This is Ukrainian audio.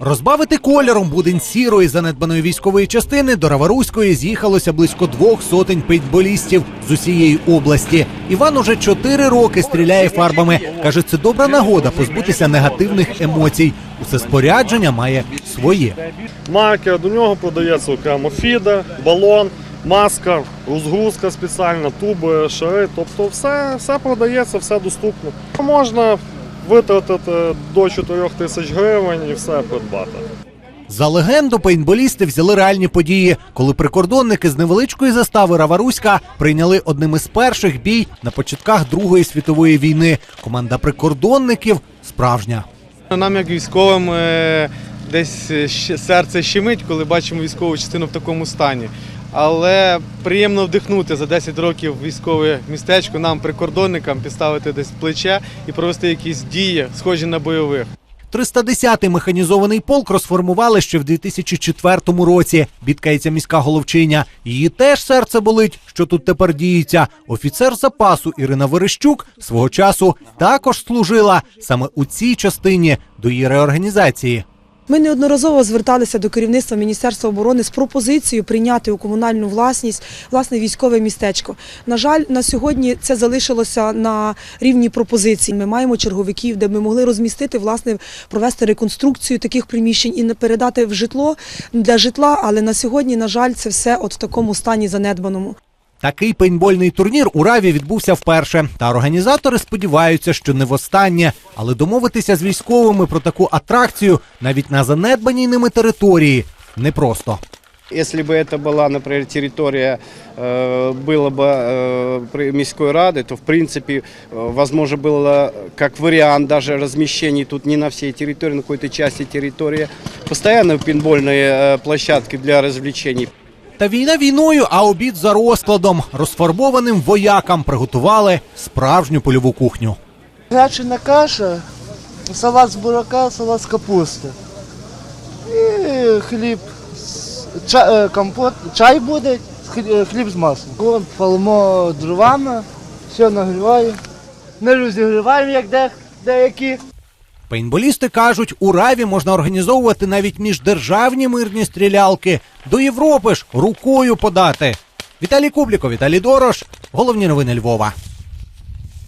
Розбавити кольором будинь сірої занедбаної військової частини до Раваруської з'їхалося близько двох сотень пейнтболістів з усієї області. Іван уже чотири роки стріляє фарбами. каже, це добра нагода позбутися негативних емоцій. Усе спорядження має своє. Маркер, до нього подається окремо фіда, балон, маска, розгрузка спеціальна, туби, шари. Тобто все, все продається, все доступно. Можна витратити до 4 тисяч гривень і все придбати. За легенду пейнтболісти взяли реальні події, коли прикордонники з невеличкої застави Раваруська прийняли одним із перших бій на початках Другої світової війни. Команда прикордонників справжня. Нам, як військовим, е, десь серце щемить, коли бачимо військову частину в такому стані. Але приємно вдихнути за 10 років військове містечко нам, прикордонникам, підставити десь плече і провести якісь дії, схожі на бойових. 310-й механізований полк розформували ще в 2004 році. Бідкається міська головчиня. Її теж серце болить, що тут тепер діється. Офіцер запасу Ірина Верещук свого часу також служила саме у цій частині до її реорганізації. Ми неодноразово зверталися до керівництва Міністерства оборони з пропозицією прийняти у комунальну власність власне військове містечко. На жаль, на сьогодні це залишилося на рівні пропозицій. Ми маємо черговиків, де ми могли розмістити, власне, провести реконструкцію таких приміщень і не передати в житло для житла. Але на сьогодні, на жаль, це все от в такому стані занедбаному. Такий пейнтбольний турнір у Раві відбувся вперше. Та організатори сподіваються, що не востаннє. Але домовитися з військовими про таку атракцію навіть на занедбаній ними території непросто. Если бы это была, например, территория э, было бы э, при- Мирской Рады, то в принципе, э, возможно было как вариант даже размещений тут не на всей территории, на какой-то части территории, постоянно пинбольные э, площадки для развлечений. Та війна війною, а обід за розкладом. Розфарбованим воякам приготували справжню польову кухню. Гречена каша, салат з бурака, салат з капусти. І хліб, з- ча- е, компот, чай буде, е, хліб з маслом. Вон палимо дровами, все нагріває. Не розігріваємо, як де- деякі. Пейнтболісти кажуть, у Раві можна організовувати навіть міждержавні мирні стрілялки. До Європи ж рукою подати. Віталій Кубліков, Віталій Дорош. Головні новини Львова.